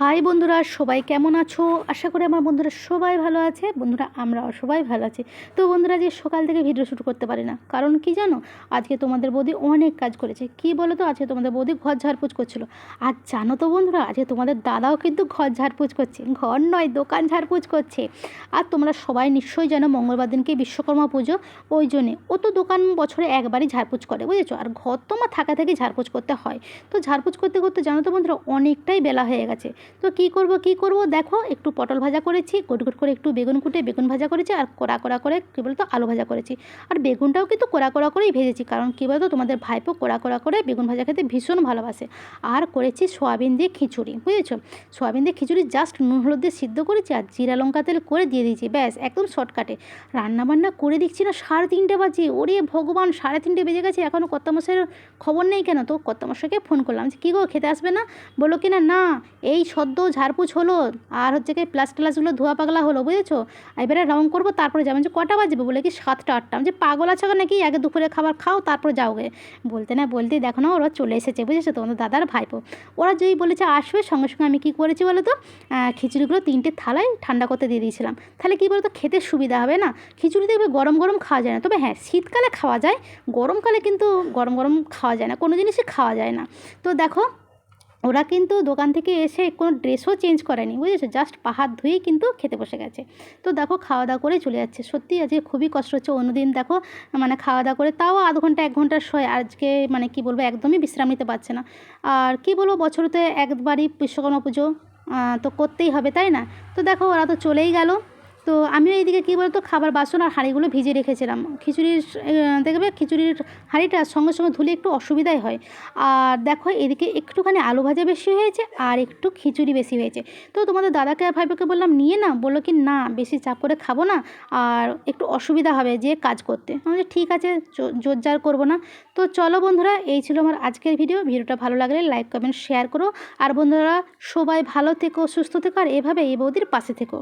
High বন্ধুরা, সবাই কেমন আছো? আশা করি আমার বন্ধুরা সবাই ভালো আছে। বন্ধুরা, আমরাও সবাই ভালো আছি। তো বন্ধুরা যে সকাল থেকে ভিডিও শ্যুট করতে পারি না। কারণ কি জানো? আজকে তোমাদের বৌদি অনেক কাজ করেছে। কি বলো তো আজকে তোমাদের বৌদি ঘর ঝাড়পুছ করছিল। আর জানো তো বন্ধুরা, আজকে তোমাদের দাদাও কিন্তু ঘর ঝাড়পুছ করছে। ঘর নয়, দোকান ঝাড়পুছ করছে। আর তোমরা সবাই নিশ্চয়ই জানো, মঙ্গলবার দিনকে বিশ্বকর্মা পুজো। ওই জন্যে ও তো দোকান বছরে একবারই ঝাড়পুছ করে, বুঝেছ? আর ঘর তোমার থাকা থেকে ঝাড়পুছ করতে হয়। তো ঝাড়পুছ করতে করতে জানো তো বন্ধুরা, অনেকটাই বেলা হয়ে গেছে। তো কি করব কি করব? দেখো, একটু পটল ভাজা করেছি গোট গোট করে একটু বেগুন কুটে বেগুন ভাজা করেছি, আর কোড়া কোড়া করে কী বলতো, আলু ভাজা করেছি। আর বেগুনটাও কিন্তু কোড়া কোড়া করেই ভেজেছি, কারণ কী বলতো, তোমাদের ভাইপো কোড়া কোড়া করে বেগুন ভাজা খেতে ভীষণ ভালোবাসে। আর করেছি সোয়াবিন দিয়ে খিচুড়ি, বুঝেছ? সোয়াবিন দিয়ে খিচুড়ি জাস্ট নুন হলুদ দিয়ে সিদ্ধ করেছি, আর জিরা লঙ্কা তেল করে দিয়ে দিয়েছি, ব্যাস, একদম শর্টকাটে। রান্নাবান্না করে দেখছি না, সাড়ে তিনটে বাজে, ওরে ভগবান, সাড়ে তিনটে বেজে গেছে এখনও কর্তামশাইয়ের খবর নেই কেন? তো কর্তামশাইকে ফোন করলাম, যে কী গো, খেতে আসবে না? বলো কি না না, এই সদ্য ঝাড়পুছ হলো, আর হচ্ছে কি প্লাস ট্লাসগুলো ধোয়া পাগলা হলো, বুঝেছ? এবারে রং করব, তারপরে যাবেন যে কটা বাজবে? বলে কি সাতটা, আটটা। যে পাগল আছে নাকি আগে দুপুরে খাবার খাও, তারপরে যাও গে। বলতে না বলতেই দেখো না, ওরা চলে এসেছে, বুঝেছ? তোমাদের দাদার ভাইপো। ওরা যেই বলেছে আসবে, সঙ্গে সঙ্গে আমি কী করেছি বলো তো? খিচুড়িগুলো তিনটে থালায় ঠান্ডা করতে দিয়ে দিয়েছিলাম। তাহলে কী বলতো, খেতে সুবিধা হবে না? খিচুড়ি দেখবে গরম গরম খাওয়া যায় না। তবে হ্যাঁ শীতকালে খাওয়া যায়, গরমকালে কিন্তু গরম গরম খাওয়া যায় না, কোনো জিনিসই খাওয়া যায় না। তো দেখো ওরা কিন্তু দোকান থেকে এসে কোনো ড্রেসও চেঞ্জ করেনি, বুঝেছ? জাস্ট পাহাড় ধুয়েই কিন্তু খেতে বসে গেছে। তো দেখো খাওয়া দাওয়া করে চলে যাচ্ছে। সত্যি আজকে খুবই কষ্ট হচ্ছে। অন্যদিন দেখো মানে খাওয়া দাওয়া করে তাও আধ ঘণ্টা, এক ঘণ্টা শোয়। আজকে মানে কি বলব, একদমই বিশ্রাম নিতে পারছে না। আর কি বলব, বছরতে একবারই বিশ্বকর্মা পুজো তো করতেই হবে, তাই না? তো দেখো, ওরা তো চলেই গেল। তো আমিও এইদিকে কী বলতো খাবার বাসন আর হাঁড়িগুলো ভিজিয়ে রেখেছিলাম। খিচুড়ির দেখবে খিচুড়ির হাঁড়িটা সঙ্গে সঙ্গে ধুলে একটু অসুবিধাই হয়। আর দেখো এদিকে একটুখানি আলু ভাজা বেশি হয়েছে আর একটু খিচুড়ি বেশি হয়েছে। তো তোমাদের দাদাকে আর ভাইবোকে বললাম নিয়ে না বলল কি না বেশি চাপ করে খাব না আর একটু অসুবিধা হবে যে কাজ করতে। আমি বলছি, ঠিক আছে জোরজার করব না। তো চলো বন্ধুরা এই ছিল আমার আজকের ভিডিও। ভিডিওটা ভালো লাগলে লাইক কমেন্ট শেয়ার করো। আর বন্ধুরা সবাই ভালো থেকো সুস্থ থেকো আর এভাবে এই বৌদির পাশে থেকো।